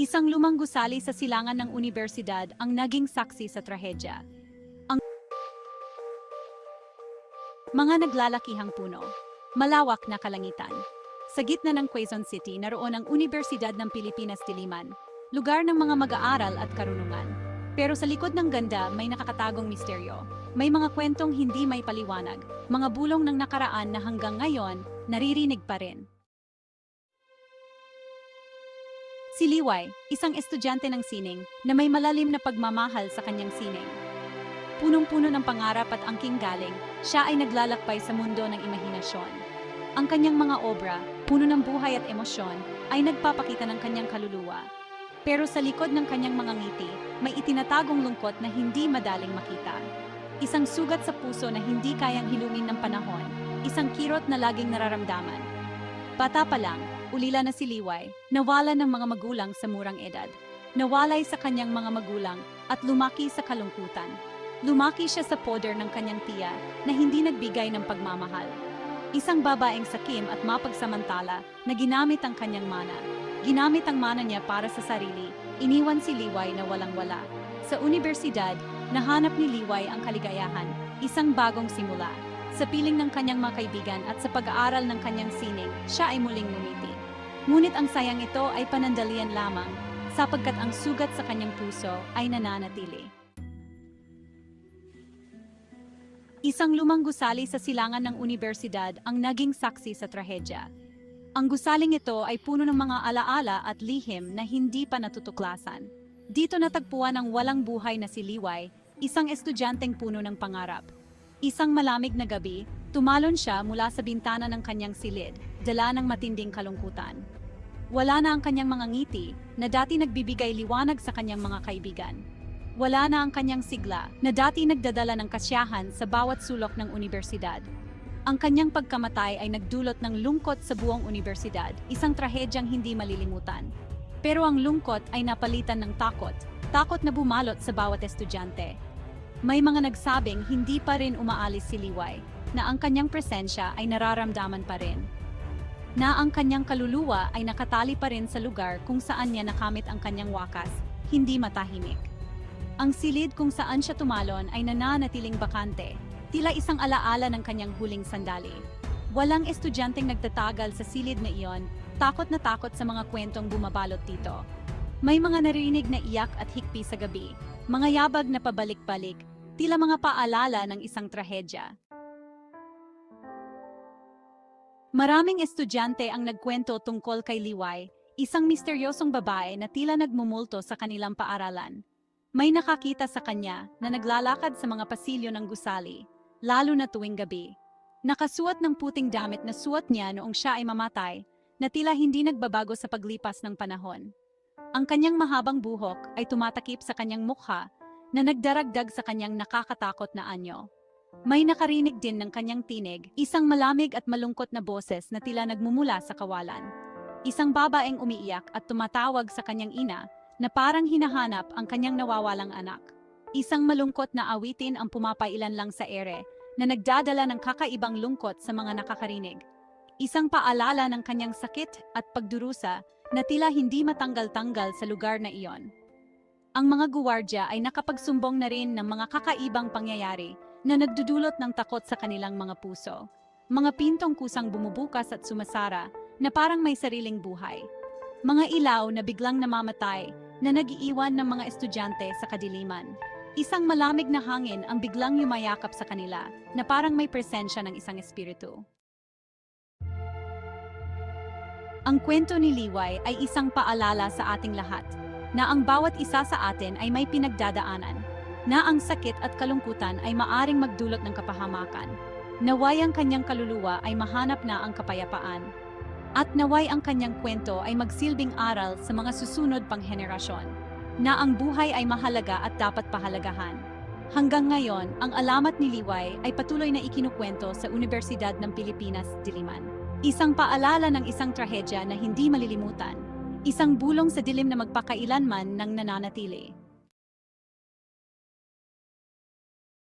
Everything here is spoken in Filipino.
Isang lumang gusali sa silangan ng universidad ang naging saksi sa trahedya. Ang mga naglalakihang puno, malawak na kalangitan. Sa gitna ng Quezon City naroon ang Universidad ng Pilipinas Diliman, lugar ng mga mag-aaral at karunungan. Pero sa likod ng ganda may nakakatagong misteryo. May mga kwentong hindi may paliwanag, mga bulong ng nakaraan na hanggang ngayon naririnig pa rin. Si Liway, isang estudyante ng sining na may malalim na pagmamahal sa kanyang sining. Punong-puno ng pangarap at angking galing, siya ay naglalakbay sa mundo ng imahinasyon. Ang kanyang mga obra, puno ng buhay at emosyon, ay nagpapakita ng kanyang kaluluwa. Pero sa likod ng kanyang mga ngiti, may itinatagong lungkot na hindi madaling makita. Isang sugat sa puso na hindi kayang hilumin ng panahon, isang kirot na laging nararamdaman. Bata pa lang, ulila na si Liway, nawala ng mga magulang sa murang edad. Nawalay sa kanyang mga magulang at lumaki sa kalungkutan. Lumaki siya sa poder ng kanyang tiya na hindi nagbigay ng pagmamahal. Isang babaeng sakim at mapagsamantala na ginamit ang kanyang mana. Ginamit ang mana niya para sa sarili, iniwan si Liway na walang-wala. Sa universidad, nahanap ni Liway ang kaligayahan, isang bagong simula. Sa piling ng kanyang mga kaibigan at sa pag-aaral ng kanyang sining, siya ay muling ngumiti. Ngunit ang sayang ito ay panandalian lamang, sapagkat ang sugat sa kanyang puso ay nananatili. Isang lumang gusali sa silangan ng universidad ang naging saksi sa trahedya. Ang gusaling ito ay puno ng mga alaala at lihim na hindi pa natutuklasan. Dito natagpuan ang walang buhay na si Liway, isang estudyanteng puno ng pangarap. Isang malamig na gabi, tumalon siya mula sa bintana ng kanyang silid, dala ng matinding kalungkutan. Wala na ang kanyang mga ngiti na dati nagbibigay liwanag sa kanyang mga kaibigan. Wala na ang kanyang sigla na dati nagdadala ng kasyahan sa bawat sulok ng universidad. Ang kanyang pagkamatay ay nagdulot ng lungkot sa buong universidad, isang trahedyang hindi malilimutan. Pero ang lungkot ay napalitan ng takot, takot na bumalot sa bawat estudyante. May mga nagsabing hindi pa rin umaalis si Liway, na ang kanyang presensya ay nararamdaman pa rin. Na ang kanyang kaluluwa ay nakatali pa rin sa lugar kung saan niya nakamit ang kanyang wakas, hindi matahimik. Ang silid kung saan siya tumalon ay nananatiling bakante, tila isang alaala ng kanyang huling sandali. Walang estudyanteng nagtatagal sa silid na iyon, takot na takot sa mga kwentong bumabalot dito. May mga narinig na iyak at hikpi sa gabi, mga yabag na pabalik-balik, tila mga paalala ng isang trahedya. Maraming estudyante ang nagkwento tungkol kay Liway, isang misteryosong babae na tila nagmumulto sa kanilang paaralan. May nakakita sa kanya na naglalakad sa mga pasilyo ng gusali, lalo na tuwing gabi. Nakasuot ng puting damit na suot niya noong siya ay mamatay, na tila hindi nagbabago sa paglipas ng panahon. Ang kanyang mahabang buhok ay tumatakip sa kanyang mukha na nagdaragdag sa kanyang nakakatakot na anyo. May nakarinig din ng kanyang tinig, isang malamig at malungkot na boses na tila nagmumula sa kawalan. Isang babaeng umiiyak at tumatawag sa kanyang ina na parang hinahanap ang kanyang nawawalang anak. Isang malungkot na awitin ang pumapailan lang sa ere na nagdadala ng kakaibang lungkot sa mga nakakarinig. Isang paalala ng kanyang sakit at pagdurusa na tila hindi matanggal-tanggal sa lugar na iyon. Ang mga guwardya ay nakapagsumbong na rin ng mga kakaibang pangyayari na nagdudulot ng takot sa kanilang mga puso. Mga pintong kusang bumubukas at sumasara na parang may sariling buhay. Mga ilaw na biglang namamatay na nagiiwan ng mga estudyante sa kadiliman. Isang malamig na hangin ang biglang yumayakap sa kanila na parang may presensya ng isang espiritu. Ang kwento ni Liway ay isang paalala sa ating lahat na ang bawat isa sa atin ay may pinagdadaanan, na ang sakit at kalungkutan ay maaring magdulot ng kapahamakan. Naway ang kanyang kaluluwa ay mahanap na ang kapayapaan. At naway ang kanyang kwento ay magsilbing aral sa mga susunod pang henerasyon, na ang buhay ay mahalaga at dapat pahalagahan. Hanggang ngayon, ang alamat ni Liway ay patuloy na ikinukwento sa Universidad ng Pilipinas, Diliman. Isang paalala ng isang trahedya na hindi malilimutan. Isang bulong sa dilim na magpakailanman ng nananatili.